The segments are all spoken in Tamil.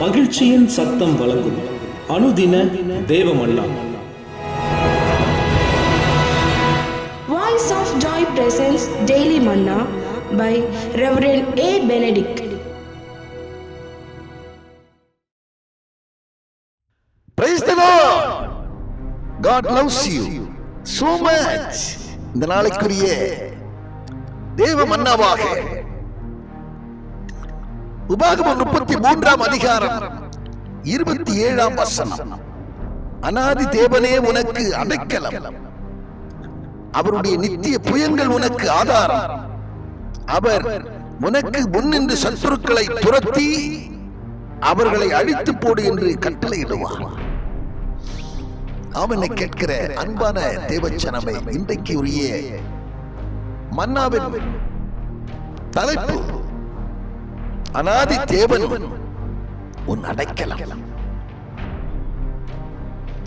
மகிழ்ச்சியின் சத்தம் வழங்கும் அனுதின தேவமல்லா Voice of Joy presents Daily Manna by Reverend A. Benedict. Praise the Lord. God loves you so much. இந்த நாளைக்குரிய தேவ மன்னாவாக உபாகமம் முப்பத்தி மூன்றாம் அதிகாரம். இருபத்தி ஏழாம் வசனம். அனாதி தேவனே உனக்கு அடைக்கலம். அவருடைய நித்திய புயங்கள் உனக்கு ஆதாரம். அவர் உனக்கு முன்னின்று சத்துருக்களை துரத்தி அவர்களை அழித்து போடு என்று கட்டளையிடுவார். அவனை கேட்கிற அன்பான தேவச்சனமே இன்றைக்கு உரிய மன்னாவின் தலைப்பு. அனாதி தேவன் உன் அடைக்கலாம்.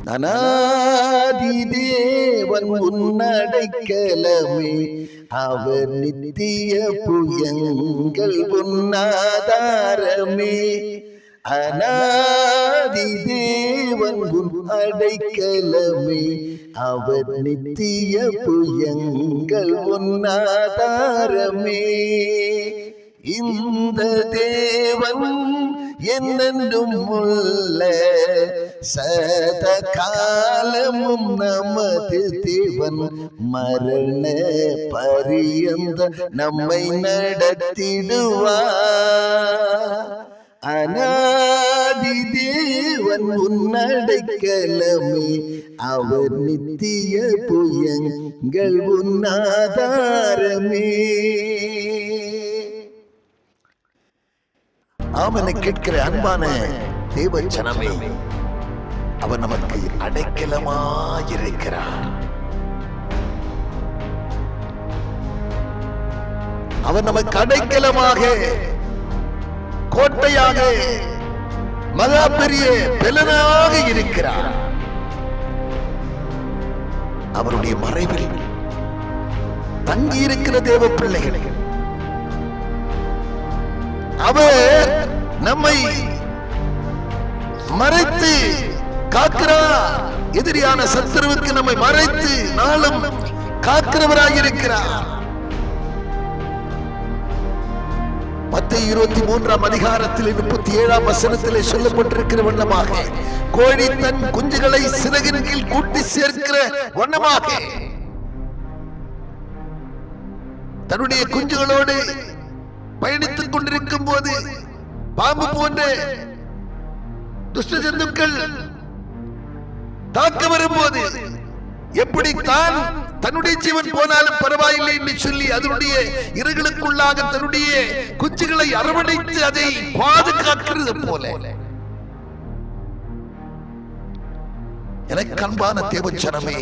அனாதி தேவன் உன் அடைக்கலமே. அவர் நித்திய புயங்கள் உன்னாதாரமே அனாதி தேவன் உன் அடைக்கலமே. அவர் நித்திய புயங்கள் உன்னாதாரமே இந்த தேவன் என்னென்றும் உள்ள சத காலமும் நமது தேவன் மரண பரியந்த நம்மை நடத்திடுவார். அநாதி தேவன் உன்னடைக்கலமே. அவர் நித்திய புயங்கள் உன்னாதாரமே. ஆமனை கேட்கிற அன்பான தேவச்சனமே அவர் நமக்கு அடைக்கலமாயிருக்கிறார். அவர் நமக்கு அடைக்கலமாக கோட்டையாக மகா பெரிய பெலனாக இருக்கிறார். அவருடைய மறைவில் தங்கி இருக்கிற தேவ பிள்ளைகளை அவர் நம்மை மறைத்து காக்கிறார். எதிரியான சத்துருவுக்கு நம்மை மறைத்து நாளும் காக்கிறவராக இருக்கிறார் பத்து இருபத்தி மூன்றாம் அதிகாரத்தில் முப்பத்தி ஏழாம் வசனத்திலே சொல்லப்பட்டிருக்கிற வண்ணமாக கோழி தன் குஞ்சுகளை சிறகின் கீழ் கூட்டி சேர்க்கிற வண்ணமாக. தன்னுடைய குஞ்சுகளோடு பயணித்துக் கொண்டிருக்கும் போது பாம்பு போன்ற துஷ்ட ஜந்துக்கள் தாக்க வரும்போது எப்படி தான் தன்னுடைய ஜீவன் போனாலும் பரவாயில்லை என்று சொல்லி அதனுடைய இறகுகளுக்குள்ளாக தன்னுடைய குஞ்சுகளை அரவணைத்து அதை பாதுகாக்கிறது போல. எனக்கு அன்பான தேவச்சனமே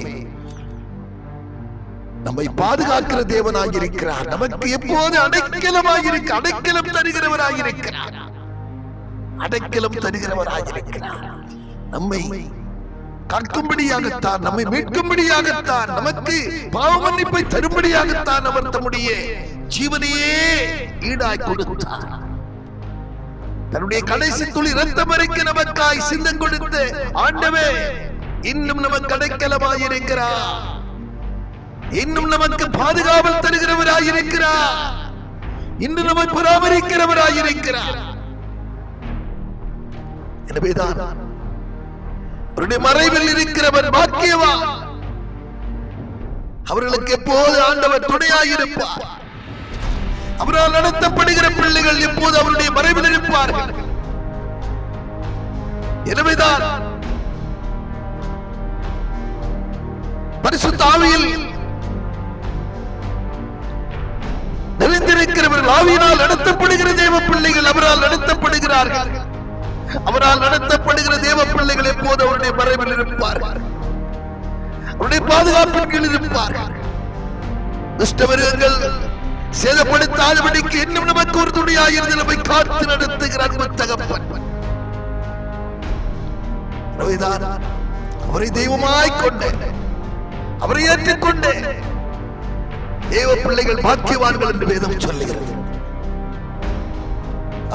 நம்மை பாதுகாக்கிற தேவனாக இருக்கிறார். நமக்கு எப்போது அடைக்கலமாக இருக்க? அடைக்கலம் தருகிறவராக இருக்கிறார். அடைக்கலம் தருகிறவராக இருக்கிறார். நம்மை காக்கும்படியாகத்தான் நம்மை மீட்கும்படியாகத்தான் நமக்கு பாவ மன்னிப்பை தரும்படியாகத்தான் அவர் தம்முடைய ஜீவனையே ஈடாய் கொடுத்தார். தன்னுடைய கடைசி துளி ரத்தம் வரைக்க நமக்காய் சிந்தம் கொடுத்த ஆண்டவே இன்னும் நமக்கு அடைக்கலமாய் இருக்கிறார். இன்னும் நமக்கு பாதுகாவல் தருகிறவராய் இருக்கிறார். இன்னும் நம்மை பராமரிக்கிறவராய் இருக்கிறார். எனவேதான் அவருடைய மறைவில் இருக்கிறவர் பாக்கியவா அவர்களுக்கு எப்போது ஆண்டவர் துணையாயிருப்பார்? அவரால் நடத்தப்படுகிற பிள்ளைகள் எப்போது அவருடைய மறைவில் இருப்பார்கள்? எனவேதான் பரிசுத்த ஆவியில் நிறைந்திருக்கிறவர்கள் ஆவியினால் நடத்தப்படுகிற தேவ பிள்ளைகள் அவரால் நடத்தப்படுகிறார்கள். அவரால் நடத்தப்படுகிற தேவ பிள்ளைகள் எப்போது அவருடைய மறைவில் இருப்பார்கள்? அவருடைய பாதுகாப்பின் கீழ் இருப்பார்கள். துஷ்டமிருகங்கள் சேதப்படுத்தாதபடிக்கு இன்னும் நமக்கு ஒரு துணியாயிருந்து நம்மை காத்து நடத்துகிற அன்பு தகப்பன். அவரை தெய்வமாய் கொண்டு அவரை ஏற்றுக்கொண்டு தேவ பிள்ளைகள் பாக்கியவான்கள் என்று வேதம் சொல்லுகிறது.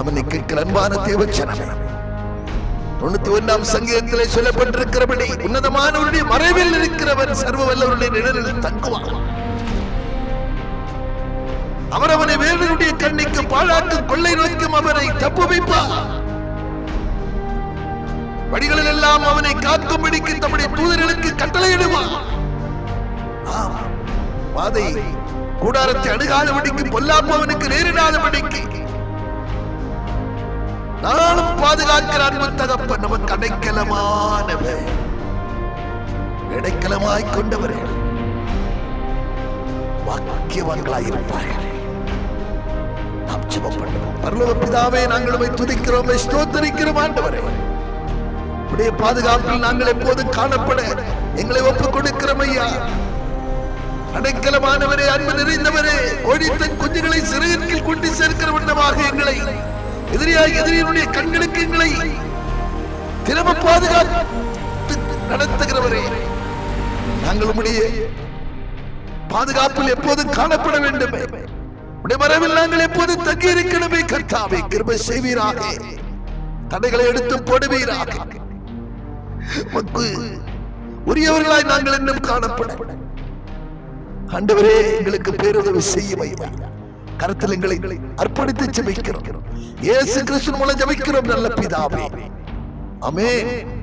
அவனை கேட்கிற அன்பான தேவச்சனமே தொண்ணூத்தி ஒன்றாம் சங்கீதத்திலே சொல்லப்பட்டிருக்கிறபடி உன்னதமானவருடைய மறைவில் இருக்கிறவன் சர்வ வல்லவருடைய நிழலில் தங்குவான். அவர் அவனை வேலனுடைய கண்ணிக்கு பாழாக்கு கொள்ளை நோக்கும் அவரை தப்பு வைப்பார். வழிகளில் எல்லாம் அவனை காக்கும்படிக்கு தம்முடைய தூதர்களுக்கு கட்டளையிடுவார். ஆம், பாதை கூடாரத்தை அணுகாதபடிக்கு பொல்லாப்பவனுக்கு நேரிடாதபடிக்கு நானும் பாதுகாக்கிற அன்பு தகப்பன் நமக்கு அடைக்கலமானவர். இடைக்கலமாய் கொண்டவர்கள் வாக்கியவான்களாயிருப்பார்கள் நாம் ஜெபம் பண்ணுவோம் பரலோக பிதாவே நாங்கள் உமை துதிக்கிறோம் ஸ்தோத்தரிக்கிறோம் ஆண்டவரே. உடைய பாதுகாப்பில் நாங்கள் எப்போது காணப்பட எங்களை ஒப்புக் கொடுக்கிறோம் ஐயா. அடைக்கலமானவரே அன்பு நிறைந்தவரே. ஒழித்த குஞ்சுகளை சிறையில் கொண்டு சேர்க்கிற வண்ணமாக எங்களை எதிரியாக எதிரியினுடைய கண்களுக்கு எங்களை தினம பாதுகாத்து நடத்துகிறவரே நாங்கள் உம்முடைய பாதுகாப்பில் எப்போது காணப்பட வேண்டுமே. உடைய மரபில் நாங்கள் எப்போது தங்கி இருக்கணுமே கர்த்தாவை கிருப செய்வீராக. தடைகளை எடுத்து போடுவீராக. உரியவர்களாய் நாங்கள் இன்னும் காணப்பட. ஆண்டவரே எங்களுக்கு பேருதவி செய்யும் ஐயா கருத்தில் எங்களை அர்ப்பணித்து ஜெபிக்கிறோம். இயேசு கிறிஸ்து மூலம் ஜெபிக்கிறோம் நல்ல பிதாவே. ஆமென்.